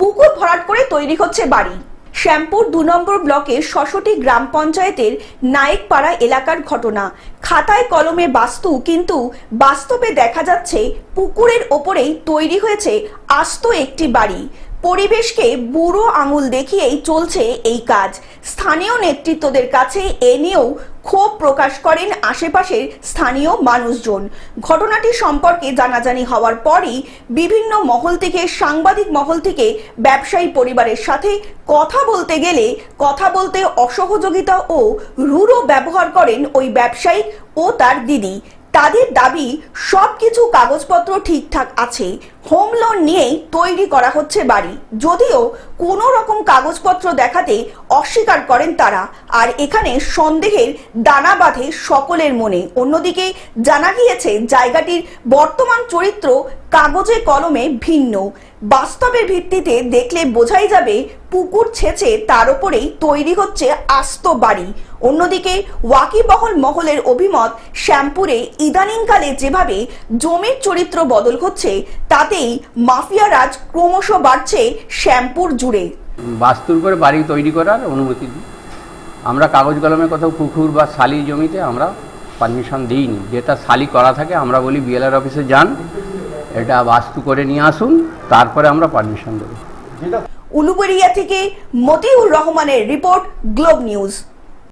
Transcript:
পুকুর ভরাট করে তৈরি হচ্ছে বাড়ি। শ্যামপুর দু নম্বর ব্লকের শশটি গ্রাম পঞ্চায়েতের নায়েকপাড়া এলাকার ঘটনা। খাতায় কলমে বাস্তু, কিন্তু বাস্তবে দেখা যাচ্ছে পুকুরের ওপরেই তৈরি হয়েছে আস্ত একটি বাড়ি। পরিবেশকে বুড়ো আঙুল দেখিয়েই চলছে এই কাজ। স্থানীয় নেতৃত্বদের কাছে এ নিয়েও ক্ষোভ প্রকাশ করেন আশেপাশের স্থানীয় মানুষজন। ঘটনাটি সম্পর্কে জানাজানি হওয়ার পরই বিভিন্ন মহল থেকে, সাংবাদিক মহল থেকে, ব্যবসায়ী পরিবারের সাথে কথা বলতে গেলে কথা বলতে অসহযোগিতা ও রূঢ় ব্যবহার করেন ওই ব্যবসায়ী ও তার দিদি। তাদের দাবি, সবকিছু কাগজপত্র ঠিকঠাক আছে, হোম লোন নিয়েই তৈরি করা হচ্ছে বাড়ি। যদিও কোনো রকম কাগজপত্র দেখাতে অস্বীকার করেন তারা, আর এখানে সন্দেহের দানা বাঁধে সকলের মনে। অন্যদিকে জানা গিয়েছে, জায়গাটির বর্তমান চরিত্র কাগজে কলমে ভিন্ন। বাস্তবের ভিত্তিতে দেখলে বোঝাই যাবে, পুকুর ছেচে তার উপরেই তৈরি হচ্ছে আস্ত বাড়ি। অন্যদিকে ওয়াকিবহল মহলের অভিমত শ্যামপুরে ইদানিংকালে যেভাবে জমির চরিত্র বদল হচ্ছে তাতেই মাফিয়া রাজ ক্রমশ বাড়ছে শ্যামপুর জুড়ে। বাস্তুর করে বাড়ি তৈরি করার অনুমতি দিই। আমরা কাগজ কলমে কোথাও পুকুর বা শালি জমিতে আমরা পারমিশন দিইনি। যেটা শালি করা থাকে আমরা বলি বিএলআর অফিসে যান এটা বাস্তু করে নিয়ে আসুন তারপরে আমরা পারমিশন দেবো। উলুবেড়িয়া থেকে মতিউর রহমানের রিপোর্ট গ্লোব নিউজ।